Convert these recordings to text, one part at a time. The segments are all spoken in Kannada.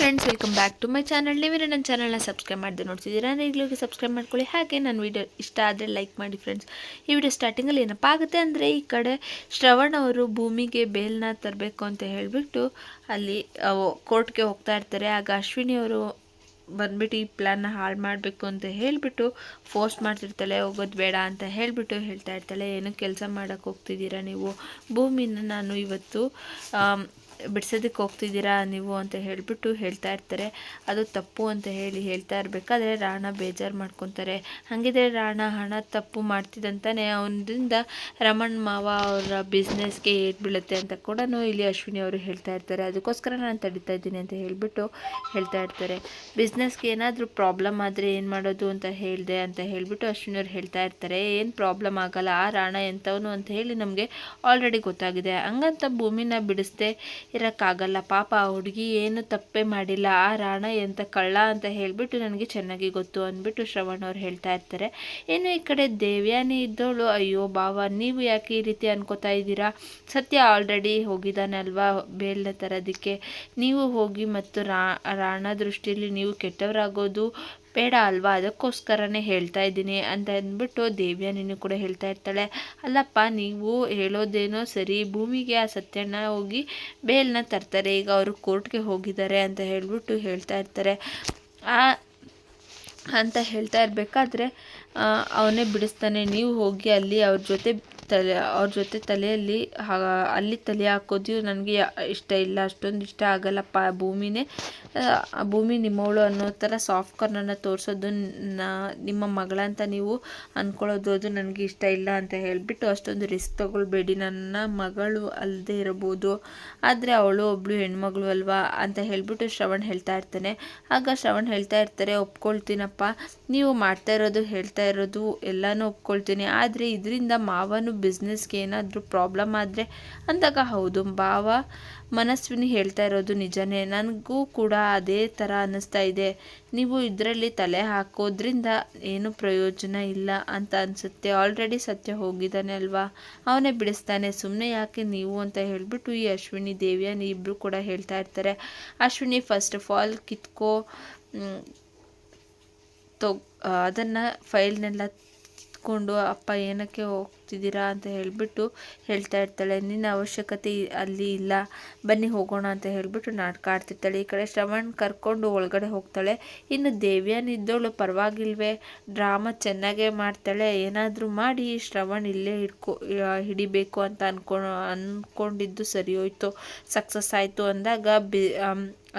Friends welcome back to my channel ನೀವೇನು ನನ್ನ ಚಾನಲ್ನ ಸಬ್ಸ್ಕ್ರೈಬ್ ಮಾಡಿದೆ ನೋಡ್ತಿದ್ದೀರಾ? ಈಗಲೂ ಸಬ್ಸ್ಕ್ರೈಬ್ ಮಾಡ್ಕೊಳ್ಳಿ. ಹಾಗೆ ನನ್ನ ವೀಡಿಯೋ ಇಷ್ಟ ಆದರೆ ಲೈಕ್ ಮಾಡಿ ಫ್ರೆಂಡ್ಸ್ ಈ ವಿಡಿಯೋ ಸ್ಟಾರ್ಟಿಂಗಲ್ಲಿ ಏನಪ್ಪ ಆಗುತ್ತೆ ಅಂದರೆ ಈ ಕಡೆ ಶ್ರವಣ್ ಅವರು ಭೂಮಿಗೆ ಬೇಲ್ನ ತರಬೇಕು ಅಂತ ಹೇಳಿಬಿಟ್ಟು ಅಲ್ಲಿ ಕೋರ್ಟ್ಗೆ ಹೋಗ್ತಾ ಇರ್ತಾರೆ. ಆಗ ಅಶ್ವಿನಿ ಅವರು ಬಂದ್ಬಿಟ್ಟು ಈ ಪ್ಲ್ಯಾನ್ನ ಹಾಳು ಮಾಡಬೇಕು ಅಂತ ಹೇಳಿಬಿಟ್ಟು ಫೋರ್ಸ್ ಮಾಡ್ತಿರ್ತಾಳೆ, ಹೋಗೋದು ಬೇಡ ಅಂತ ಹೇಳಿಬಿಟ್ಟು ಹೇಳ್ತಾ ಇರ್ತಾಳೆ. ಏನು ಕೆಲಸ ಮಾಡೋಕ್ಕೆ ಹೋಗ್ತಿದ್ದೀರಾ ನೀವು? ಭೂಮಿನ ನಾನು ಇವತ್ತು ಬಿಡ್ಸೋದಕ್ಕೆ ಹೋಗ್ತಿದ್ದೀರಾ ನೀವು ಅಂತ ಹೇಳಿಬಿಟ್ಟು ಹೇಳ್ತಾ ಇರ್ತಾರೆ. ಅದು ತಪ್ಪು ಅಂತ ಹೇಳಿ ಹೇಳ್ತಾ ಇರಬೇಕಾದ್ರೆ ರಾಣ ಬೇಜಾರು ಮಾಡ್ಕೊತಾರೆ. ಹಾಗಿದ್ರೆ ರಾಣ ಹಣ ತಪ್ಪು ಮಾಡ್ತಿದ್ದಂತಾನೆ ಅವನಿಂದ ರಮಣ್ ಮಾವ ಅವರ ಬಿಸ್ನೆಸ್ಗೆ ಏಟ್ ಬೀಳುತ್ತೆ ಅಂತ ಕೂಡ ಇಲ್ಲಿ ಅಶ್ವಿನಿ ಅವರು ಹೇಳ್ತಾ ಇರ್ತಾರೆ. ಅದಕ್ಕೋಸ್ಕರ ನಾನು ತಡಿತಾ ಇದ್ದೀನಿ ಅಂತ ಹೇಳಿಬಿಟ್ಟು ಹೇಳ್ತಾ ಇರ್ತಾರೆ. ಬಿಸ್ನೆಸ್ಗೆ ಏನಾದರೂ ಪ್ರಾಬ್ಲಮ್ ಆದರೆ ಏನು ಮಾಡೋದು ಅಂತ ಹೇಳಿದೆ ಅಂತ ಹೇಳಿಬಿಟ್ಟು ಅಶ್ವಿನಿ ಅವ್ರು ಹೇಳ್ತಾ ಇರ್ತಾರೆ. ಏನು ಪ್ರಾಬ್ಲಮ್ ಆಗಲ್ಲ. ಆ ರಾಣ ಎಂಥವನು ಅಂತ ಹೇಳಿ ನಮಗೆ ಆಲ್ರೆಡಿ ಗೊತ್ತಾಗಿದೆ. ಹಂಗಂತ ಭೂಮಿನ ಬಿಡಿಸ್ದೆ ಇರೋಕ್ಕಾಗಲ್ಲ. ಪಾಪ, ಆ ಹುಡುಗಿ ಏನು ತಪ್ಪೇ ಮಾಡಿಲ್ಲ. ಆ ರಾಣ ಎಂಥ ಕಳ್ಳ ಅಂತ ಹೇಳಿಬಿಟ್ಟು ನನಗೆ ಚೆನ್ನಾಗಿ ಗೊತ್ತು ಅಂದ್ಬಿಟ್ಟು ಶ್ರವಣ್ ಅವ್ರು ಹೇಳ್ತಾ ಇರ್ತಾರೆ. ಏನು ಈ ಕಡೆ ದೇವ್ಯಾನಿ ಇದ್ದವಳು ಅಯ್ಯೋ ಬಾವ ನೀವು ಯಾಕೆ ಈ ರೀತಿ ಅನ್ಕೋತಾ ಇದ್ದೀರಾ? ಸತ್ಯ ಆಲ್ರೆಡಿ ಹೋಗಿದ್ದಾನೆ ಅಲ್ವಾ ಬೇಲ್ನ ತರೋದಕ್ಕೆ? ನೀವು ಹೋಗಿ ಮತ್ತು ರಾಣ ದೃಷ್ಟಿಯಲ್ಲಿ ನೀವು ಕೆಟ್ಟವರಾಗೋದು ಬೇಡ ಅಲ್ವಾ? ಅದಕ್ಕೋಸ್ಕರನೇ ಹೇಳ್ತಾ ಇದ್ದೀನಿ ಅಂತ ಅಂದ್ಬಿಟ್ಟು ದೇವ್ಯಾನಿನೂ ಕೂಡ ಹೇಳ್ತಾ ಇರ್ತಾಳೆ. ಅಲ್ಲಪ್ಪ, ನೀವು ಹೇಳೋದೇನೋ ಸರಿ, ಭೂಮಿಗೆ ಆ ಸತ್ಯಣ್ಣ ಹೋಗಿ ಬೇಲ್ನ ತರ್ತಾರೆ. ಈಗ ಅವರು ಕೋರ್ಟ್ಗೆ ಹೋಗಿದ್ದಾರೆ ಅಂತ ಹೇಳ್ಬಿಟ್ಟು ಹೇಳ್ತಾ ಇರ್ತಾರೆ. ಆ, ಅಂತ ಹೇಳ್ತಾ ಇರಬೇಕಾದ್ರೆ ಅವನೇ ಬಿಡಿಸ್ತಾನೆ. ನೀವು ಹೋಗಿ ಅಲ್ಲಿ ಅವ್ರ ಜೊತೆ ತಲೆ, ಅವ್ರ ಜೊತೆ ತಲೆಯಲ್ಲಿ ಅಲ್ಲಿ ತಲೆ ಹಾಕೋದು ನನಗೆ ಇಷ್ಟ ಇಲ್ಲ, ಅಷ್ಟೊಂದು ಇಷ್ಟ ಆಗಲ್ಲಪ್ಪ ಭೂಮಿನೇ. ಭೂಮಿ ನಿಮ್ಮವಳು ಅನ್ನೋ ಥರ ಸಾಫ್ಟ್ ಕಾರ್ನನ್ನು ತೋರಿಸೋದು ನಿಮ್ಮ ಮಗಳಂತ ನೀವು ಅಂದ್ಕೊಳ್ಳೋದು ಅದು ನನಗೆ ಇಷ್ಟ ಇಲ್ಲ ಅಂತ ಹೇಳಿಬಿಟ್ಟು ಅಷ್ಟೊಂದು ರಿಸ್ಕ್ ತೊಗೊಳ್ಬೇಡಿ. ನನ್ನ ಮಗಳು ಅಲ್ಲದೆ ಇರಬಹುದು ಆದರೆ ಅವಳು ಒಬ್ಳು ಹೆಣ್ಮಗಳು ಅಲ್ವಾ ಅಂತ ಹೇಳಿಬಿಟ್ಟು ಶ್ರವಣ್ ಹೇಳ್ತಾ ಇರ್ತಾನೆ. ಆಗ ಶ್ರವಣ್ ಹೇಳ್ತಾ ಇರ್ತಾರೆ, ಒಪ್ಕೊಳ್ತೀನಪ್ಪ. ನೀವು ಮಾಡ್ತಾ ಇರೋದು, ಹೇಳ್ತಾ ಇರೋದು ಎಲ್ಲನೂ ಒಪ್ಕೊಳ್ತೀನಿ. ಆದರೆ ಇದರಿಂದ ಮಾವನು ಬಿಸ್ನೆಸ್ಗೆ ಏನಾದರೂ ಪ್ರಾಬ್ಲಮ್ ಆದರೆ ಅಂದಾಗ ಹೌದು, ಭಾವ ಮನಸ್ವಿನಿ ಹೇಳ್ತಾ ಇರೋದು ನಿಜನೇ. ನನಗೂ ಕೂಡ ಅದೇ ಥರ ಅನ್ನಿಸ್ತಾ ಇದೆ. ನೀವು ಇದರಲ್ಲಿ ತಲೆ ಹಾಕೋದ್ರಿಂದ ಏನು ಪ್ರಯೋಜನ ಇಲ್ಲ ಅಂತ ಅನಿಸುತ್ತೆ. ಆಲ್ರೆಡಿ ಸತ್ಯ ಹೋಗಿದ್ದಾನೆ ಅಲ್ವಾ? ಅವನೇ ಬಿಡಿಸ್ತಾನೆ. ಸುಮ್ಮನೆ ಯಾಕೆ ನೀವು ಅಂತ ಹೇಳಿಬಿಟ್ಟು ಈ ಅಶ್ವಿನಿ, ದೇವ್ಯಾನಿ ಇಬ್ಬರು ಕೂಡ ಹೇಳ್ತಾ ಇರ್ತಾರೆ. ಅಶ್ವಿನಿ ಫಸ್ಟ್ ಆಫ್ ಆಲ್ ಕಿತ್ಕೋ ತೊ ಅದನ್ನು ಫೈಲ್ನೆಲ್ಲ ಕಿತ್ಕೊಂಡು ಅಪ್ಪ, ಏನಕ್ಕೆ ಹೋಗ್ತಿದ್ದೀರಾ? ಅಂತ ಹೇಳಿಬಿಟ್ಟು ಹೇಳ್ತಾ ಇರ್ತಾಳೆ. ನಿನ್ನ ಅವಶ್ಯಕತೆ ಅಲ್ಲಿ ಇಲ್ಲ. ಬನ್ನಿ ಹೋಗೋಣ ಅಂತ ಹೇಳಿಬಿಟ್ಟು ನಾಟಕ ಆಡ್ತಿರ್ತಾಳೆ ಈ ಕಡೆ ಶ್ರವಣ್ ಕರ್ಕೊಂಡು ಒಳಗಡೆ ಹೋಗ್ತಾಳೆ. ಇನ್ನು ದೇವ್ಯಾನಿದ್ದವಳು ಪರವಾಗಿಲ್ವೇ. ಡ್ರಾಮಾ ಚೆನ್ನಾಗೇ ಮಾಡ್ತಾಳೆ. ಏನಾದರೂ ಮಾಡಿ ಶ್ರವಣ್ ಇಲ್ಲೇ ಹಿಡ್ಕೊ ಹಿಡಿಬೇಕು ಅಂತ ಅನ್ಕೊ ಅಂದ್ಕೊಂಡಿದ್ದು ಸರಿ ಹೋಯ್ತು. ಸಕ್ಸಸ್ ಆಯಿತು ಅಂದಾಗ ಬಿ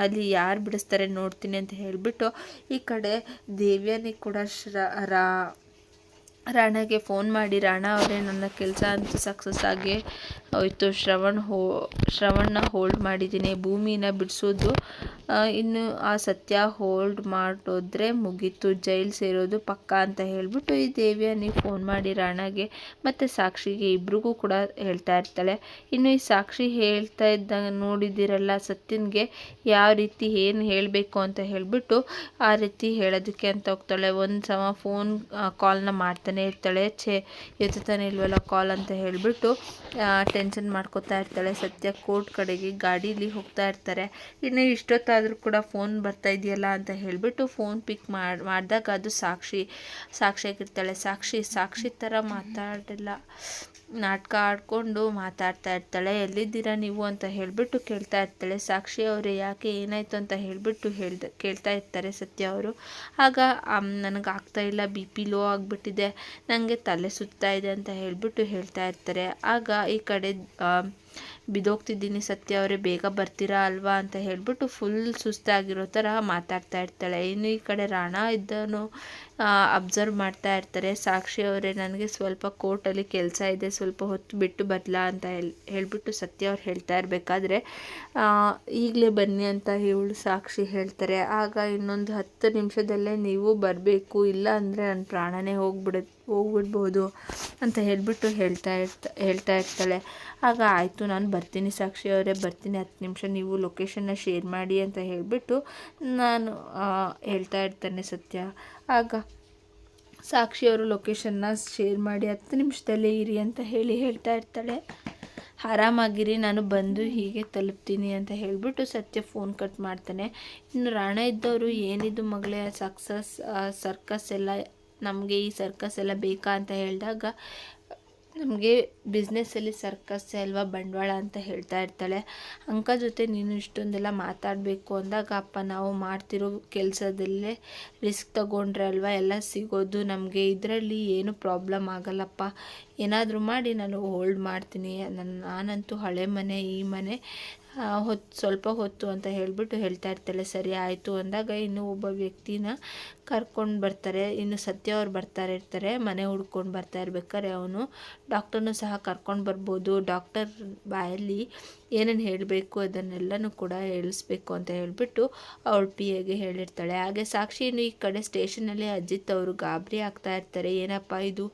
ಅಲ್ಲಿ ಯಾರು ಬಿಡಿಸ್ತಾರೆ ನೋಡ್ತೀನಿ ಅಂತ ಹೇಳಿಬಿಟ್ಟು ಈ ಕಡೆ ದೇವ್ಯಾನಿ ಕೂಡ ಶ್ರ, ರಾ ರಾಣಗೆ ಫೋನ್ ಮಾಡಿ, ರಾಣ ಅವರೇ, ನನ್ನ ಕೆಲಸ ಅಂತೂ ಸಕ್ಸಸ್ ಆಗಿ ಹೋಯ್ತು. ಶ್ರವಣ್ ಹೋ, ಶ್ರವಣ್ನ ಹೋಲ್ಡ್ ಮಾಡಿದ್ದೀನಿ. ಭೂಮಿನ ಬಿಡಿಸೋದು ಇನ್ನು ಆ ಸತ್ಯ ಹೋಲ್ಡ್ ಮಾಡೋದ್ರೆ ಮುಗೀತು. ಜೈಲ್ ಸೇರೋದು ಪಕ್ಕ ಅಂತ ಹೇಳಿಬಿಟ್ಟು ಈ ದೇವ್ಯಾನಿ ಫೋನ್ ಮಾಡಿ, ರಾಣಾಗೆ ಮತ್ತು ಸಾಕ್ಷಿಗೆ ಇಬ್ರಿಗೂ ಕೂಡ ಹೇಳ್ತಾ ಇರ್ತಾಳೆ. ಇನ್ನು ಈ ಸಾಕ್ಷಿ ಹೇಳ್ತಾ ಇದ್ದಾಗ ನೋಡಿದ್ದೀರಲ್ಲ, ಸತ್ಯನ್ಗೆ ಯಾವ ರೀತಿ ಏನು ಹೇಳಬೇಕು ಅಂತ ಹೇಳಿಬಿಟ್ಟು ಆ ರೀತಿ ಹೇಳೋದಕ್ಕೆ ಅಂತ ಹೋಗ್ತಾಳೆ. ಒಂದು ಸಮ ಫೋನ್ ಕಾಲ್ನ ಮಾಡ್ತಾನೆ ಇರ್ತಾಳೆ, ಛೇ ಎತ್ತುತ್ತಾನೆ ಇಲ್ವಲ್ಲ ಕಾಲ್ ಅಂತ ಹೇಳಿಬಿಟ್ಟು ಟೆನ್ಷನ್ ಮಾಡ್ಕೋತಾ ಇರ್ತಾಳೆ. ಸತ್ಯ ಕೋರ್ಟ್ ಕಡೆಗೆ ಗಾಡೀಲಿ ಹೋಗ್ತಾ ಇರ್ತಾರೆ. ಇನ್ನು ಇಷ್ಟೊತ್ತಾದರೂ ಕೂಡ ಫೋನ್ ಬರ್ತಾ ಇದೆಯಲ್ಲ ಅಂತ ಹೇಳಿಬಿಟ್ಟು ಫೋನ್ ಪಿಕ್ ಮಾಡಿ, ಮಾಡಿದಾಗ ಅದು ಸಾಕ್ಷಿ ಸಾಕ್ಷಿಯಾಗಿರ್ತಾಳೆ ಸಾಕ್ಷಿ ಸಾಕ್ಷಿ ಥರ ಮಾತಾಡಿಲ್ಲ. ನಾಟಕ ಆಡಿಕೊಂಡು ಮಾತಾಡ್ತಾ ಇರ್ತಾಳೆ. ಎಲ್ಲಿದ್ದೀರಾ ನೀವು? ಅಂತ ಹೇಳಿಬಿಟ್ಟು ಕೇಳ್ತಾ ಇರ್ತಾಳೆ. ಸಾಕ್ಷಿ ಅವರು, ಯಾಕೆ ಏನಾಯಿತು? ಅಂತ ಹೇಳಿಬಿಟ್ಟು ಹೇಳ್ದ, ಕೇಳ್ತಾ ಇರ್ತಾರೆ ಸತ್ಯ ಅವರು. ಆಗ ನನಗೆ ಆಗ್ತಾ ಇಲ್ಲ. ಬಿ ಪಿ ಲೋ ಆಗಿಬಿಟ್ಟಿದೆ. ನನಗೆ ತಲೆ ಸುತ್ತಾ ಇದೆ ಅಂತ ಹೇಳಿಬಿಟ್ಟು ಹೇಳ್ತಾ ಇರ್ತಾರೆ. ಆಗ ಈ ಕಡೆ ಆ, ಬಿದ್ದೋಗ್ತಿದ್ದೀನಿ ಸತ್ಯ ಅವರೇ ಬೇಗ ಬರ್ತೀರಾ ಅಲ್ವಾ ಅಂತ ಹೇಳಿಬಿಟ್ಟು ಫುಲ್ ಸುಸ್ತಾಗಿರೋ ಥರ ಮಾತಾಡ್ತಾ ಇರ್ತಾಳೆ. ಇನ್ನು ಈ ಕಡೆ ರಾಣ ಇದ್ದನು ಅಬ್ಸರ್ವ್ ಮಾಡ್ತಾ ಇರ್ತಾರೆ. ಸಾಕ್ಷಿ ಅವರೇ ನನಗೆ ಸ್ವಲ್ಪ ಕೋರ್ಟಲ್ಲಿ ಕೆಲಸ ಇದೆ ಸ್ವಲ್ಪ ಹೊತ್ತು ಬಿಟ್ಟು ಬರಲಾ ಅಂತ ಹೇಳಿ ಹೇಳ್ಬಿಟ್ಟು ಸತ್ಯ ಅವ್ರು ಹೇಳ್ತಾ ಇರಬೇಕಾದ್ರೆ ಈಗಲೇ ಬನ್ನಿ ಅಂತ ಇವಳು ಸಾಕ್ಷಿ ಹೇಳ್ತಾರೆ. ಆಗ ಇನ್ನೊಂದು ಹತ್ತು ನಿಮಿಷದಲ್ಲೇ ನೀವು ಬರಬೇಕು. ಇಲ್ಲ ಅಂದರೆ ನನ್ನ ಪ್ರಾಣನೇ ಹೋಗ್ಬಿಡ ಹೋಗ್ಬಿಡ್ಬೋದು ಅಂತ ಹೇಳಿಬಿಟ್ಟು ಹೇಳ್ತಾ ಇರ್ತಾ, ಹೇಳ್ತಾ ಇರ್ತಾಳೆ. ಆಗ ಆಯಿತು, ನಾನು ಬರ್ತೀನಿ ಸಾಕ್ಷಿ ಅವರೇ, ಬರ್ತೀನಿ ಹತ್ತು ನಿಮಿಷ ನೀವು ಲೊಕೇಶನ್ನ ಶೇರ್ ಮಾಡಿ ಅಂತ ಹೇಳಿಬಿಟ್ಟು ನಾನು ಹೇಳ್ತಾ ಇರ್ತಾನೆ ಸತ್ಯ. ಆಗ ಸಾಕ್ಷಿ ಅವರು ಲೊಕೇಶನ್ನ ಶೇರ್ ಮಾಡಿ ಹತ್ತು ನಿಮಿಷದಲ್ಲೇ ಇರಿ ಅಂತ ಹೇಳಿ ಹೇಳ್ತಾ ಇರ್ತಾಳೆ. ಆರಾಮಾಗಿರಿ, ನಾನು ಬಂದು ಹೀಗೆ ತಲುಪ್ತೀನಿ ಅಂತ ಹೇಳಿಬಿಟ್ಟು ಸತ್ಯ ಫೋನ್ ಕಟ್ ಮಾಡ್ತಾನೆ. ಇನ್ನು ರಾಣ ಇದ್ದವರು ಏನಿದು ಮಗಳೇ ಸಕ್ಸಸ್ ಸರ್ಕಸ್ ಎಲ್ಲ ನಮಗೆ ಈ ಸರ್ಕಸ್ ಎಲ್ಲ ಬೇಕಾ ಅಂತ ಹೇಳಿದಾಗ, ನಮಗೆ ಬಿಸ್ನೆಸ್ಸಲ್ಲಿ ಸರ್ಕಸ್ ಅಲ್ವಾ ಬಂಡವಾಳ ಅಂತ ಹೇಳ್ತಾ ಇರ್ತಾಳೆ. ಅಂಕ ಜೊತೆ ನೀನು ಇಷ್ಟೊಂದೆಲ್ಲ ಮಾತಾಡಬೇಕು ಅಂದಾಗ, ಅಪ್ಪ, ನಾವು ಮಾಡ್ತಿರೋ ಕೆಲಸದಲ್ಲೇ ರಿಸ್ಕ್ ತಗೊಂಡ್ರೆ ಅಲ್ವಾ? ಎಲ್ಲ ಸಿಗೋದು ನಮಗೆ. ಇದರಲ್ಲಿ ಏನು ಪ್ರಾಬ್ಲಮ್ ಆಗಲ್ಲಪ್ಪ. ಏನಾದರೂ ಮಾಡಿ, ನಾನು ಹೋಲ್ಡ್ ಮಾಡ್ತೀನಿ. ನನ್ನ, ನಾನಂತೂ ಹಳೆ ಮನೆ, ಈ ಮನೆ. ಹೊತ್ತು ಸ್ವಲ್ಪ ಹೊತ್ತು ಅಂತ ಹೇಳಿಬಿಟ್ಟು ಹೇಳ್ತಾ ಇರ್ತಾಳೆ, ಸರಿ ಆಯಿತು. ಅಂದಾಗ ಇನ್ನು ಒಬ್ಬ ವ್ಯಕ್ತಿನ ಕರ್ಕೊಂಡು ಬರ್ತಾರೆ, ಇನ್ನು ಸತ್ಯ ಅವ್ರು ಬರ್ತಾ ಇರ್ತಾರೆ, ಮನೆ ಹುಡ್ಕೊಂಡು ಬರ್ತಾ ಇರ್ಬೇಕಾದ್ರೆ ಅವನು ಡಾಕ್ಟರ್ನು ಸಹ ಕರ್ಕೊಂಡು ಬರ್ಬೋದು. ಡಾಕ್ಟರ್ ಬಾಯಲ್ಲಿ ಏನೇನು ಹೇಳಬೇಕು ಅದನ್ನೆಲ್ಲನೂ ಕೂಡ ಹೇಳಿಸ್ಬೇಕು ಅಂತ ಹೇಳಿಬಿಟ್ಟು ಅವಳು ಪಿ ಎಗೆ ಹೇಳಿರ್ತಾಳೆ. ಹಾಗೆ ಸಾಕ್ಷಿ ಇನ್ನು ಈ ಕಡೆ ಸ್ಟೇಷನಲ್ಲಿ ಅಜಿತ್ ಅವರು ಗಾಬರಿ ಆಗ್ತಾ ಇರ್ತಾರೆ. ಏನಪ್ಪ ಇದು?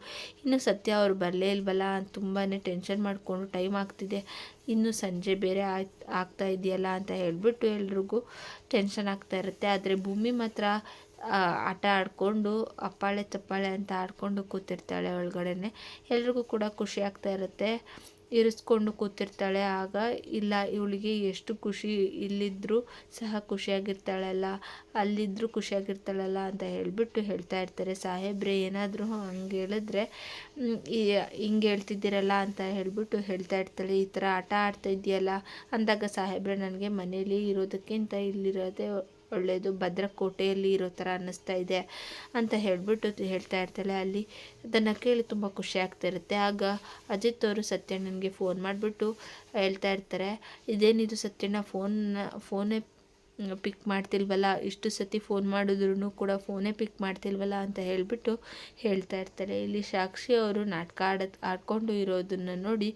ಇನ್ನು ಸತ್ಯ ಅವರು ಬರಲೇ ಇಲ್ವಲ್ಲ? ತುಂಬಾ ಟೆನ್ಷನ್ ಮಾಡಿಕೊಂಡು ಟೈಮ್ ಆಗ್ತಿದೆ. ಇನ್ನು ಸಂಜೆ ಬೇರೆ ಆಗ್ತಾ ಇದೆಯಲ್ಲ ಅಂತ ಹೇಳಿಬಿಟ್ಟು ಎಲ್ರಿಗೂ ಟೆನ್ಷನ್ ಆಗ್ತಾ ಇರುತ್ತೆ. ಆದರೆ ಭೂಮಿ ಮಾತ್ರ ಆಟ ಆಡಿಕೊಂಡು ಅಪ್ಪಾಳೆ ತಪ್ಪಾಳೆ ಅಂತ ಆಡಿಕೊಂಡು ಕೂತಿರ್ತಾಳೆ ಒಳಗಡೆನೆ. ಎಲ್ರಿಗೂ ಕೂಡ ಖುಷಿ ಆಗ್ತಾ ಇರುತ್ತೆ. ಇರಿಸ್ಕೊಂಡು ಕೂತಿರ್ತಾಳೆ. ಆಗ, ಇಲ್ಲ, ಇವಳಿಗೆ ಎಷ್ಟು ಖುಷಿ ಇಲ್ಲಿದ್ದರೂ ಸಹ ಖುಷಿಯಾಗಿರ್ತಾಳಲ್ಲ ಅಲ್ಲಿದ್ದರೂ ಖುಷಿಯಾಗಿರ್ತಾಳಲ್ಲ ಅಂತ ಹೇಳಿಬಿಟ್ಟು ಹೇಳ್ತಾ ಇರ್ತಾರೆ. ಸಾಹೇಬ್ರೆ, ಏನಾದರೂ ಹಂಗೆ ಹೇಳಿದ್ರೆ ಹಿಂಗೆ ಹೇಳ್ತಿದ್ದೀರಲ್ಲ ಅಂತ ಹೇಳಿಬಿಟ್ಟು ಹೇಳ್ತಾ ಇರ್ತಾಳೆ. ಈ ಥರ ಆಟ ಆಡ್ತಾ ಇದೆಯಲ್ಲ ಅಂದಾಗ ಸಾಹೇಬ್ರೆ, ನನಗೆ ಮನೇಲಿ ಇರೋದಕ್ಕಿಂತ ಇಲ್ಲಿರೋದೇ ಒಳ್ಳೆಯದು ಭದ್ರಕೋಟೆಯಲ್ಲಿ ಇರೋ ಥರ ಅನ್ನಿಸ್ತಾ ಇದೆ ಅಂತ ಹೇಳಿಬಿಟ್ಟು ಹೇಳ್ತಾ ಇರ್ತಾಳೆ. ಅಲ್ಲಿ ಅದನ್ನು ಕೇಳಿ ತುಂಬ ಖುಷಿ ಆಗ್ತಾ ಇರುತ್ತೆ. ಆಗ ಅಜಿತ್ ಅವರು ಸತ್ಯಣ್ಣನಿಗೆ ಫೋನ್ ಮಾಡಿಬಿಟ್ಟು ಹೇಳ್ತಾ ಇರ್ತಾರೆ, ಇದೇನಿದು ಸತ್ಯಣ್ಣ ಫೋನ್ ಫೋನೇ ಪಿಕ್ ಮಾಡ್ತಿಲ್ವಲ್ಲ? ಇಷ್ಟು ಸತಿ ಫೋನ್ ಮಾಡಿದ್ರೂ ಕೂಡ ಫೋನೇ ಪಿಕ್ ಮಾಡ್ತಿಲ್ವಲ್ಲ ಅಂತ ಹೇಳಿಬಿಟ್ಟು ಹೇಳ್ತಾ ಇರ್ತಾರೆ. ಇಲ್ಲಿ ಸಾಕ್ಷಿ ಅವರು ನಾಟಕ ಆಡ ಆಡ್ಕೊಂಡು ಇರೋದನ್ನು ನೋಡಿ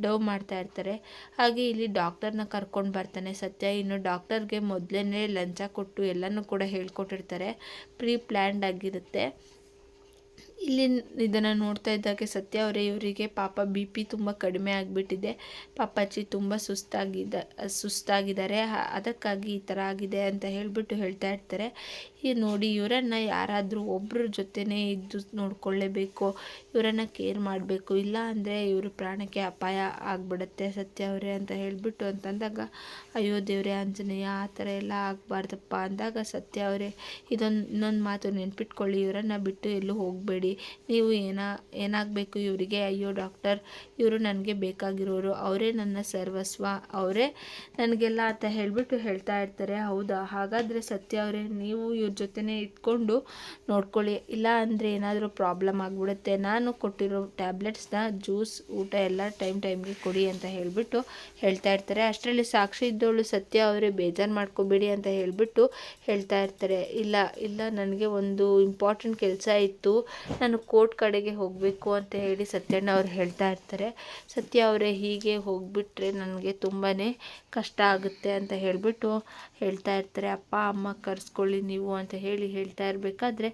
ಡವ್ ಮಾಡ್ತಾ ಇರ್ತಾರೆ. ಹಾಗೆ ಇಲ್ಲಿ ಡಾಕ್ಟರ್ನ ಕರ್ಕೊಂಡು ಬರ್ತಾನೆ. ಸತ್ಯ ಇನ್ನು ಡಾಕ್ಟರ್ಗೆ ಮೊದಲೇ ಲಂಚ ಕೊಟ್ಟು ಎಲ್ಲನೂ ಕೂಡ ಹೇಳ್ಕೊಟ್ಟಿರ್ತಾರೆ. ಪ್ರೀ ಪ್ಲ್ಯಾಂಡ್ ಆಗಿರುತ್ತೆ. ಇಲ್ಲಿ ಇದನ್ನು ನೋಡ್ತಾ ಇದ್ದಾಗೆ ಸತ್ಯ ಅವರೇ, ಇವರಿಗೆ ಪಾಪ ಬಿ ಪಿ ತುಂಬ ಕಡಿಮೆ ಆಗಿಬಿಟ್ಟಿದೆ. ಪಾಪಾಚಿ ತುಂಬ ಸುಸ್ತಾಗಿದ್ದ, ಸುಸ್ತಾಗಿದ್ದಾರೆ. ಅದಕ್ಕಾಗಿ ಈ ಥರ ಆಗಿದೆ ಅಂತ ಹೇಳಿಬಿಟ್ಟು ಹೇಳ್ತಾ ಇರ್ತಾರೆ. ನೋಡಿ ಇವರನ್ನು ಯಾರಾದರೂ ಒಬ್ಬರ ಜೊತೆನೇ ಇದ್ದು ನೋಡ್ಕೊಳ್ಳೇಬೇಕು, ಇವರನ್ನು ಕೇರ್ ಮಾಡಬೇಕು. ಇಲ್ಲ ಅಂದರೆ ಇವರು ಪ್ರಾಣಕ್ಕೆ ಅಪಾಯ ಆಗಿಬಿಡುತ್ತೆ ಸತ್ಯ ಅವರೇ ಅಂತ ಹೇಳಿಬಿಟ್ಟು ಅಂತಂದಾಗ, ಅಯ್ಯೋ ದೇವರೇ ಆಂಜನೇಯ, ಆ ಥರ ಎಲ್ಲ ಆಗಬಾರ್ದಪ್ಪ ಅಂದಾಗ ಸತ್ಯ ಅವರೇ, ಇದೊಂದು, ಇನ್ನೊಂದು ಮಾತು ನೆನ್ಪಿಟ್ಕೊಳ್ಳಿ, ಇವರನ್ನು ಬಿಟ್ಟು ಎಲ್ಲೂ ಹೋಗಬೇಡಿ. ನೀವು ಏನ, ಏನಾಗಬೇಕು ಇವರಿಗೆ? ಅಯ್ಯೋ ಡಾಕ್ಟರ್, ಇವರು ನನಗೆ ಬೇಕಾಗಿರೋರು, ಅವರೇ ನನ್ನ ಸರ್ವಸ್ವ, ಅವರೇ ನನಗೆಲ್ಲ ಅಂತ ಹೇಳಿಬಿಟ್ಟು ಹೇಳ್ತಾ ಇರ್ತಾರೆ. ಹೌದಾ? ಹಾಗಾದರೆ ಸತ್ಯ ಅವರೇ, ನೀವು ಇವ್ರ ಜೊತೆನೇ ಇಟ್ಕೊಂಡು ನೋಡ್ಕೊಳ್ಳಿ. ಇಲ್ಲ ಅಂದರೆ ಏನಾದರೂ ಪ್ರಾಬ್ಲಮ್ ಆಗಿಬಿಡುತ್ತೆ. ನಾನು ಕೊಟ್ಟಿರೋ ಟ್ಯಾಬ್ಲೆಟ್ಸ್ನ ಜ್ಯೂಸ್ ಊಟ ಎಲ್ಲ ಟೈಮ್ ಟೈಮ್ಗೆ ಕೊಡಿ ಅಂತ ಹೇಳಿಬಿಟ್ಟು ಹೇಳ್ತಾ ಇರ್ತಾರೆ. ಅಷ್ಟರಲ್ಲಿ ಸಾಕ್ಷಿ ಇದ್ದವಳು ಸತ್ಯ ಅವರೇ ಬೇಜಾರು ಮಾಡ್ಕೋಬೇಡಿ ಅಂತ ಹೇಳಿಬಿಟ್ಟು ಹೇಳ್ತಾ ಇರ್ತಾರೆ. ಇಲ್ಲ ಇಲ್ಲ, ನನಗೆ ಒಂದು ಇಂಪಾರ್ಟೆಂಟ್ ಕೆಲಸ ಇತ್ತು. ನಾನು ಕೋರ್ಟ್ ಕಡೆಗೆ ಹೋಗಬೇಕು ಅಂತ ಹೇಳಿ ಸತ್ಯಣ್ಣ ಅವ್ರು ಹೇಳ್ತಾ ಇರ್ತಾರೆ. ಸತ್ಯ ಅವರೇ ಹೀಗೆ ಹೋಗಿಬಿಟ್ರೆ ನನಗೆ ತುಂಬಾ ಕಷ್ಟ ಆಗುತ್ತೆ ಅಂತ ಹೇಳಿಬಿಟ್ಟು ಹೇಳ್ತಾ ಇರ್ತಾರೆ. ಅಪ್ಪ, ಅಮ್ಮ ಕರೆಸ್ಕೊಳ್ಳಿ ನೀವು ಅಂತ ಹೇಳಿ ಹೇಳ್ತಾ ಇರಬೇಕಾದ್ರೆ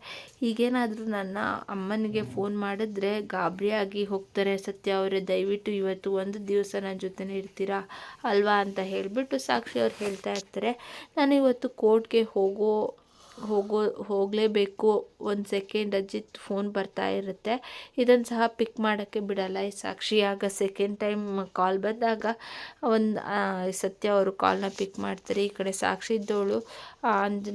ಈಗೇನಾದರೂ ನನ್ನ ಅಮ್ಮನಿಗೆ ಫೋನ್ ಮಾಡಿದ್ರೆ ಗಾಬರಿಯಾಗಿ ಹೋಗ್ತಾರೆ ಸತ್ಯ ಅವರೇ ದಯವಿಟ್ಟು ಇವತ್ತು ಒಂದು ದಿವಸ ನನ್ನ ಜೊತೆನೇ ಇರ್ತೀರಾ ಅಲ್ವಾ ಅಂತ ಹೇಳಿಬಿಟ್ಟು ಸಾಕ್ಷಿ ಅವ್ರು ಹೇಳ್ತಾ ಇರ್ತಾರೆ. ನಾನು ಇವತ್ತು ಕೋರ್ಟ್ಗೆ ಹೋಗೋ ಹೋಗೋ ಹೋಗಲೇಬೇಕು ಒಂದು ಸೆಕೆಂಡ್ ಅಜಿತ್ ಫೋನ್ ಬರ್ತಾ ಇರುತ್ತೆ. ಇದನ್ನು ಸಹ ಪಿಕ್ ಮಾಡೋಕ್ಕೆ ಬಿಡಲ್ಲ. ಈ ಸಾಕ್ಷಿ ಆಗ ಸೆಕೆಂಡ್ ಟೈಮ್ ಕಾಲ್ ಬಂದಾಗ ಒಂದು ಸತ್ಯ ಅವರು ಕಾಲ್ನ ಪಿಕ್ ಮಾಡ್ತಾರೆ. ಈ ಕಡೆ ಸಾಕ್ಷಿ ಇದ್ದವಳು ಅಂಜ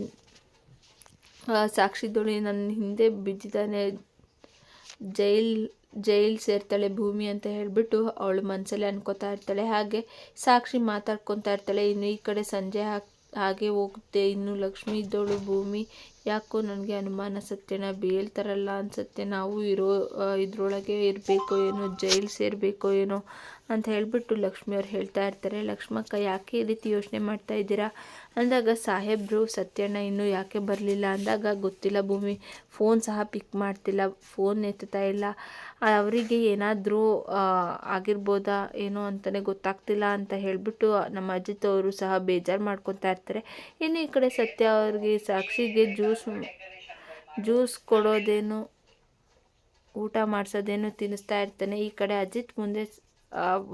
ಸಾಕ್ಷಿ ಇದ್ದವಳು ನನ್ನ ಹಿಂದೆ ಬಿದ್ದಿದ್ದಾನೆ. ಜೈಲ್ ಜೈಲ್ ಸೇರ್ತಾಳೆ ಭೂಮಿ ಅಂತ ಹೇಳಿಬಿಟ್ಟು ಅವಳು ಮನಸ್ಸಲ್ಲಿ ಅನ್ಕೋತಾ ಇರ್ತಾಳೆ. ಹಾಗೆ ಸಾಕ್ಷಿ ಮಾತಾಡ್ಕೊತಾ ಇರ್ತಾಳೆ. ಇನ್ನು ಈ ಕಡೆ ಸಂಜೆ ಹಾಗೆ ಹೋಗುತ್ತೆ. ಇನ್ನು ಲಕ್ಷ್ಮಿ ಇದ್ದವಳು ಭೂಮಿ, ಯಾಕೋ ನನಗೆ ಅನುಮಾನ ಸತ್ಯನ ಬೀಳ್ತಾರಲ್ಲ ಅನ್ಸುತ್ತೆ. ನಾವು ಇರೋ ಇದರೊಳಗೆ ಇರಬೇಕು ಏನೋ, ಜೈಲ್ ಸೇರಬೇಕೋ ಏನೋ ಅಂತ ಹೇಳಿಬಿಟ್ಟು ಲಕ್ಷ್ಮಿಯವ್ರು ಹೇಳ್ತಾ ಇರ್ತಾರೆ ಲಕ್ಷ್ಮಕ್ಕ ಯಾಕೆ ಈ ರೀತಿ ಯೋಚನೆ ಮಾಡ್ತಾ ಇದ್ದೀರಾ? ಅಂದಾಗ ಸಾಹೇಬ್ರು, ಸತ್ಯಣ್ಣ, ಇನ್ನೂ ಯಾಕೆ ಬರಲಿಲ್ಲ? ಅಂದಾಗ, ಗೊತ್ತಿಲ್ಲ ಭೂಮಿ ಫೋನ್ ಸಹ ಪಿಕ್ ಮಾಡ್ತಿಲ್ಲ ಫೋನ್ ಎತ್ತುತ್ತಾ ಇಲ್ಲ. ಅವರಿಗೆ ಏನಾದರೂ ಆಗಿರ್ಬೋದಾ, ಏನೋ ಅಂತಲೇ ಗೊತ್ತಾಗ್ತಿಲ್ಲ ಅಂತ ಹೇಳಿಬಿಟ್ಟು ನಮ್ಮ ಅಜಿತ್ ಅವರು ಸಹ ಬೇಜಾರು ಮಾಡ್ಕೊತಾ ಇರ್ತಾರೆ. ಇನ್ನು ಈ ಕಡೆ ಸತ್ಯ ಅವ್ರಿಗೆ ಸಾಕ್ಷಿಗೆ ಜ್ಯೂಸ್ ಜ್ಯೂಸ್ ಕೊಡೋದೇನು, ಊಟ ಮಾಡಿಸೋದೇನು ತಿನ್ನಿಸ್ತಾ ಇರ್ತಾನೆ. ಈ ಕಡೆ ಅಜಿತ್ ಮುಂದೆ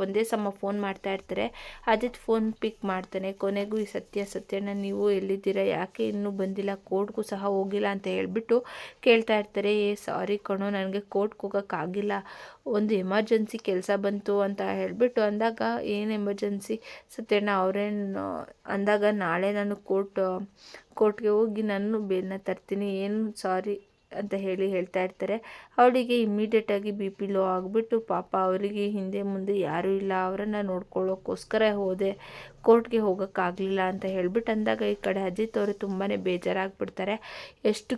ಒಂದೇ ಸಮ ಫೋನ್ ಮಾಡ್ತಾ ಇರ್ತಾರೆ. ಅಜಿತ್ ಫೋನ್ ಪಿಕ್ ಮಾಡ್ತಾನೆ. ಕೊನೆಗೂ ಈ ಸತ್ಯ ಸತ್ಯನ ನೀವು ಎಲ್ಲಿದ್ದೀರಾ? ಯಾಕೆ ಇನ್ನೂ ಬಂದಿಲ್ಲ? ಕೋರ್ಟ್ಗೂ ಸಹ ಹೋಗಿಲ್ಲ ಅಂತ ಹೇಳಿಬಿಟ್ಟು ಕೇಳ್ತಾ ಇರ್ತಾರೆ. ಏ ಸಾರಿ ಕಣೋ, ನನಗೆ ಕೋರ್ಟ್ಗೆ ಹೋಗೋಕ್ಕಾಗಿಲ್ಲ ಒಂದು ಎಮರ್ಜೆನ್ಸಿ ಕೆಲಸ ಬಂತು ಅಂತ ಹೇಳಿಬಿಟ್ಟು ಅಂದಾಗ, ಏನು ಎಮರ್ಜೆನ್ಸಿ ಸತ್ಯಣ್ಣ ಅವರೇನು ಅಂದಾಗ ನಾಳೆ ನಾನು ಕೋರ್ಟ್ ಕೋರ್ಟ್ಗೆ ಹೋಗಿ ನಾನು ಬೇಲ್ನ ತರ್ತೀನಿ. ಏನು ಸಾರಿ ಅಂತ ಹೇಳಿ ಹೇಳ್ತಾ ಇರ್ತಾರೆ. ಅವಳಿಗೆ ಇಮ್ಮಿಡಿಯೇಟಾಗಿ ಬಿ ಪಿ ಲೋ ಆಗಿಬಿಟ್ಟು ಪಾಪ ಅವರಿಗೆ ಹಿಂದೆ ಮುಂದೆ ಯಾರೂ ಇಲ್ಲ. ಅವರನ್ನು ನೋಡ್ಕೊಳ್ಳೋಕ್ಕೋಸ್ಕರ ಹೋದೆ. ಕೋರ್ಟ್ಗೆ ಹೋಗೋಕ್ಕಾಗಲಿಲ್ಲ ಅಂತ ಹೇಳ್ಬಿಟ್ಟು ಅಂದಾಗ ಈ ಕಡೆ ಅಜಿತ್ ಅವರು ತುಂಬಾ ಬೇಜಾರಾಗ್ಬಿಡ್ತಾರೆ. ಎಷ್ಟು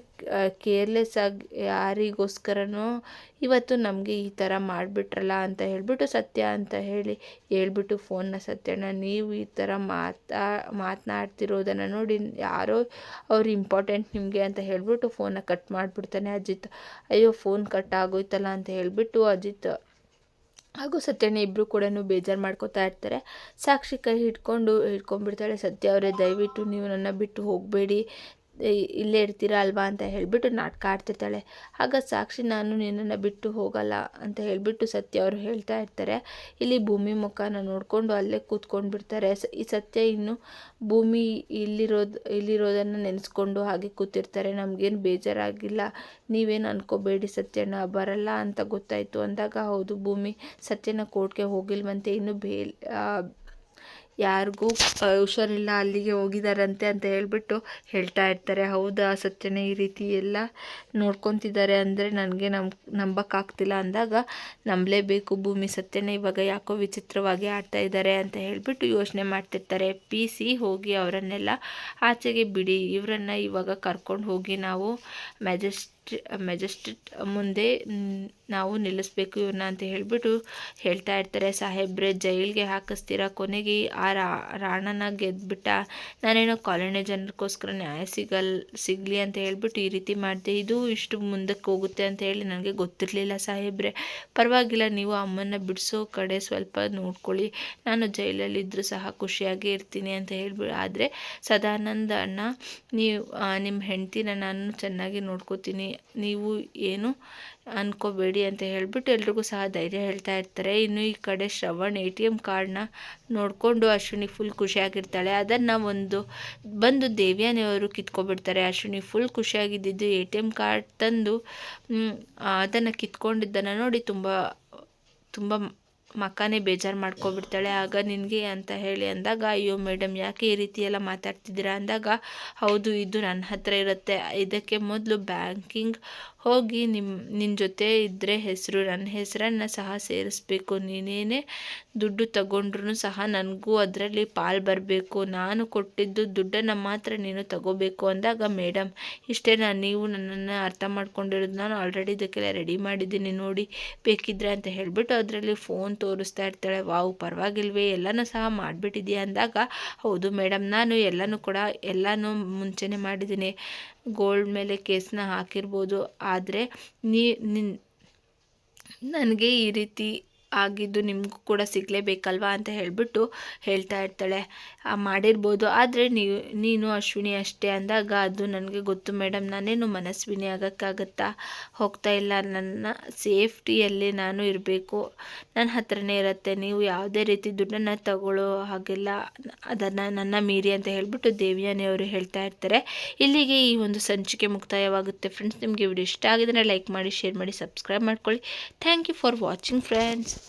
ಕೇರ್ಲೆಸ್ ಆಗಿ ಯಾರಿಗೋಸ್ಕರನೋ ಇವತ್ತು ನಮಗೆ ಈ ಥರ ಮಾಡಿಬಿಟ್ರಲ್ಲ ಅಂತ ಹೇಳಿಬಿಟ್ಟು ಸತ್ಯ ಅಂತ ಹೇಳಿ ಹೇಳ್ಬಿಟ್ಟು ಫೋನ್ನ ಸತ್ಯನ ನೀವು ಈ ಥರ ಮಾತಾ, ಮಾತನಾಡ್ತಿರೋದನ್ನು ನೋಡಿ ಯಾರೋ ಅವ್ರು ಇಂಪಾರ್ಟೆಂಟ್ ನಿಮಗೆ ಅಂತ ಹೇಳಿಬಿಟ್ಟು ಫೋನ್ನ ಕಟ್ ಮಾಡಿಬಿಡ್ತಾನೆ ಅಜಿತ್. ಅಯ್ಯೋ ಫೋನ್ ಕಟ್ ಆಗೋಯ್ತಲ್ಲ ಅಂತ ಹೇಳಿಬಿಟ್ಟು ಅಜಿತ್ ಹಾಗೂ ಸತ್ಯಣ್ಣ ಇಬ್ಬರು ಕೂಡ ಬೇಜಾರು ಮಾಡ್ಕೋತಾ ಇರ್ತಾರೆ. ಸಾಕ್ಷಿ ಕೈ ಹಿಡ್ಕೊಂಡು ಹಿಡ್ಕೊಂಡ್ಬಿಡ್ತಾಳೆ ಸತ್ಯ ಅವರೇ, ದಯವಿಟ್ಟು ನೀವು ನನ್ನ ಬಿಟ್ಟು ಹೋಗಬೇಡಿ. ಇಲ್ಲೇ ಇರ್ತೀರಾ ಅಲ್ವಾ ಅಂತ ಹೇಳಿಬಿಟ್ಟು ನಾಟಕ ಆಡ್ತಿರ್ತಾಳೆ ಆಗ ಸಾಕ್ಷಿ, ನಾನು ನಿನ್ನನ್ನು ಬಿಟ್ಟು ಹೋಗಲ್ಲ ಅಂತ ಹೇಳಿಬಿಟ್ಟು ಸತ್ಯ ಅವರು ಹೇಳ್ತಾ ಇರ್ತಾರೆ. ಇಲ್ಲಿ ಭೂಮಿ ಮುಖನ ನೋಡಿಕೊಂಡು ಅಲ್ಲೇ ಕೂತ್ಕೊಂಡು ಬಿಡ್ತಾರೆ ಈ ಸತ್ಯ ಇನ್ನು ಭೂಮಿ ಇಲ್ಲಿರೋದು, ಇಲ್ಲಿರೋದನ್ನು ನೆನೆಸ್ಕೊಂಡು ಹಾಗೆ ಕೂತಿರ್ತಾರೆ. ನಮಗೇನು ಬೇಜಾರಾಗಿಲ್ಲ. ನೀವೇನು ಅನ್ಕೋಬೇಡಿ ಸತ್ಯನ ಬರಲ್ಲ ಅಂತ ಗೊತ್ತಾಯಿತು ಅಂದಾಗ, ಹೌದು ಭೂಮಿ ಸತ್ಯನ ಕೋರ್ಟ್ಗೆ ಹೋಗಿಲ್ವಂತೆ. ಇನ್ನು ಬೇಲ್ ಯಾರಿಗೂ ಹುಷಾರಿಲ್ಲ, ಅಲ್ಲಿಗೆ ಹೋಗಿದ್ದಾರಂತೆ ಅಂತ ಹೇಳಿಬಿಟ್ಟು ಹೇಳ್ತಾ ಇರ್ತಾರೆ. ಹೌದಾ, ಸತ್ಯನೇ, ಈ ರೀತಿ ಎಲ್ಲ ನೋಡ್ಕೊತಿದ್ದಾರೆ ಅಂದರೆ ನನಗೆ ನಮ್, ನಂಬಕ್ಕಾಗ್ತಿಲ್ಲ ಅಂದಾಗ, ನಂಬಲೇಬೇಕು ಭೂಮಿ ಸತ್ಯನೇ ಇವಾಗ ಯಾಕೋ ವಿಚಿತ್ರವಾಗಿ ಆಡ್ತಾ ಇದ್ದಾರೆ ಅಂತ ಹೇಳಿಬಿಟ್ಟು ಯೋಚನೆ ಮಾಡ್ತಿರ್ತಾರೆ. ಪಿ ಸಿ ಹೋಗಿ ಅವರನ್ನೆಲ್ಲ ಆಚೆಗೆ ಬಿಡಿ. ಇವರನ್ನು ಇವಾಗ ಕರ್ಕೊಂಡು ಹೋಗಿ ನಾವು ಮ್ಯಾಜೆಸ್ಟ್ ಮೆಜೆಸ್ಟಿಕ್ ಮುಂದೆ ನಾವು ನಿಲ್ಲಿಸ್ಬೇಕು ಇವ್ರನ್ನ ಅಂತ ಹೇಳಿಬಿಟ್ಟು ಹೇಳ್ತಾ ಇರ್ತಾರೆ. ಸಾಹೇಬ್ರೆ, ಜೈಲಿಗೆ ಹಾಕಿಸ್ತೀರಾ ಕೊನೆಗೆ? ಆ ರಾಣನ ಗೆದ್ಬಿಟ್ಟ ನಾನೇನೋ ಕಾಲೋನಿ ಜನರಿಗೋಸ್ಕರ ನ್ಯಾಯ ಸಿಗಲ್, ಸಿಗಲಿ ಅಂತ ಹೇಳಿಬಿಟ್ಟು ಈ ರೀತಿ ಮಾಡಿದೆ. ಇದು ಇಷ್ಟು ಮುಂದಕ್ಕೆ ಹೋಗುತ್ತೆ ಅಂತ ಹೇಳಿ ನನಗೆ ಗೊತ್ತಿರಲಿಲ್ಲ ಸಾಹೇಬ್ರೆ. ಪರವಾಗಿಲ್ಲ, ನೀವು ಅಮ್ಮನ ಬಿಡಿಸೋ ಕಡೆ ಸ್ವಲ್ಪ ನೋಡ್ಕೊಳ್ಳಿ. ನಾನು ಜೈಲಲ್ಲಿದ್ದರೂ ಸಹ ಖುಷಿಯಾಗಿ ಇರ್ತೀನಿ ಅಂತ ಹೇಳ್ಬಿಟ್ಟು ಆದರೆ ಸದಾನಂದ ಅಣ್ಣ, ನೀವು ನಿಮ್ಮ ಹೆಂಡ್ತಿನ ನಾನು ಚೆನ್ನಾಗಿ ನೋಡ್ಕೋತೀನಿ. ನೀವು ಏನು ಅಂದ್ಕೋಬೇಡಿ ಅಂತ ಹೇಳಿಬಿಟ್ಟು ಎಲ್ರಿಗೂ ಸಹ ಧೈರ್ಯ ಹೇಳ್ತಾ ಇರ್ತಾರೆ. ಇನ್ನು ಈ ಕಡೆ ಶ್ರವಣ್ ಎ ಟಿ ಎಂ ಕಾರ್ಡ್ನ ನೋಡಿಕೊಂಡು ಅಶ್ವಿನಿ ಫುಲ್ ಖುಷಿಯಾಗಿರ್ತಾಳೆ. ಅದನ್ನು ಒಂದು ಬಂದು ದೇವ್ಯಾನಿಯವರು ಕಿತ್ಕೊಬಿಡ್ತಾರೆ. ಅಶ್ವಿನಿ ಫುಲ್ ಖುಷಿಯಾಗಿದ್ದಿದ್ದು ಎ ಟಿ ಎಂ ಕಾರ್ಡ್ ತಂದು ಅದನ್ನು ಕಿತ್ಕೊಂಡಿದ್ದನ್ನು ನೋಡಿ ತುಂಬ ತುಂಬ ಮಕ್ಕನೇ ಬೇಜಾರು ಮಾಡ್ಕೊಬಿಡ್ತಾಳೆ. ಆಗ ನಿನಗೆ ಅಂತ ಹೇಳಿ ಅಂದಾಗ, ಅಯ್ಯೋ ಮೇಡಮ್ ಯಾಕೆ ಈ ರೀತಿ ಎಲ್ಲ ಮಾತಾಡ್ತಿದ್ದೀರಾ? ಅಂದಾಗ, ಹೌದು, ಇದು ನನ್ನ ಹತ್ರ ಇರುತ್ತೆ. ಇದಕ್ಕೆ ಮೊದಲು ಬ್ಯಾಂಕಿಂಗ್ ಹೋಗಿ ನಿಮ್ಮ ನಿನ್ನ ಜೊತೆ ಇದ್ದರೆ ಹೆಸರು ನನ್ನ ಹೆಸರನ್ನು ಸಹ ಸೇರಿಸ್ಬೇಕು. ನೀನೇನೇ ದುಡ್ಡು ತಗೊಂಡ್ರೂ ಸಹ ನನಗೂ ಅದರಲ್ಲಿ ಪಾಲು ಬರಬೇಕು. ನಾನು ಕೊಟ್ಟಿದ್ದು ದುಡ್ಡನ್ನು ಮಾತ್ರ ನೀನು ತಗೋಬೇಕು ಅಂದಾಗ ಮೇಡಮ್ ಇಷ್ಟೇ ನಾನು ನೀವು ನನ್ನನ್ನು ಅರ್ಥ ಮಾಡ್ಕೊಂಡಿರೋದು ನಾನು ಆಲ್ರೆಡಿ ಇದಕ್ಕೆಲ್ಲ ರೆಡಿ ಮಾಡಿದ್ದೀನಿ ನೋಡಿ. ಬೇಕಿದ್ರೆ ಅಂತ ಹೇಳಿಬಿಟ್ಟು ಅದರಲ್ಲಿ ಫೋನ್ ತೋರಿಸ್ತಾ ಇರ್ತಾಳೆ. ವಾವ್, ಪರವಾಗಿಲ್ವೇ, ಎಲ್ಲನೂ ಸಹ ಮಾಡಿಬಿಟ್ಟಿದ್ಯಾ? ಅಂದಾಗ, ಹೌದು ಮೇಡಮ್ ನಾನು ಎಲ್ಲನೂ ಕೂಡ ಎಲ್ಲನೂ ಮುಂಚೆನೇ ಮಾಡಿದ್ದೀನಿ. ಗೋಲ್ಡ್ ಮೇಲೆ ಕೇಸನ್ನ ಹಾಕಿರ್ಬೋದು. ಆದರೆ ನೀ ನಿನ್ ನನಗೆ ಈ ರೀತಿ ಆಗಿದ್ದು ನಿಮಗೂ ಕೂಡ ಸಿಗಲೇಬೇಕಲ್ವಾ ಅಂತ ಹೇಳಿಬಿಟ್ಟು ಹೇಳ್ತಾ ಇರ್ತಾಳೆ. ಮಾಡಿರ್ಬೋದು. ಆದರೆ ನೀವು, ನೀನು ಅಶ್ವಿನಿ ಅಷ್ಟೇ ಅಂದಾಗ ಅದು ನನಗೆ ಗೊತ್ತು ಮೇಡಮ್. ನಾನೇನು ಮನಸ್ವಿನಿ ಆಗೋಕ್ಕಾಗತ್ತಾ? ಹೋಗ್ತಾ ಇಲ್ಲ. ನನ್ನ ಸೇಫ್ಟಿಯಲ್ಲಿ ನಾನು ಇರಬೇಕು. ನನ್ನ ಹತ್ರನೇ ಇರುತ್ತೆ. ನೀವು ಯಾವುದೇ ರೀತಿ ದುಡ್ಡನ್ನು ತಗೊಳ್ಳೋ ಹಾಗೆಲ್ಲ. ಅದನ್ನು ನನ್ನ ಮೀರಿ ಅಂತ ಹೇಳಿಬಿಟ್ಟು ದೇವಿಯಾನಿ ಅವರು ಹೇಳ್ತಾ ಇರ್ತಾರೆ. ಇಲ್ಲಿಗೆ ಈ ಒಂದು ಸಂಚಿಕೆ ಮುಕ್ತಾಯವಾಗುತ್ತೆ. ಫ್ರೆಂಡ್ಸ್, ನಿಮಗೆ ವಿಡಿಯೋ ಇಷ್ಟ ಆಗಿದ್ರೆ ಲೈಕ್ ಮಾಡಿ, ಶೇರ್ ಮಾಡಿ, ಸಬ್ಸ್ಕ್ರೈಬ್ ಮಾಡ್ಕೊಳ್ಳಿ. Thank you for watching, friends.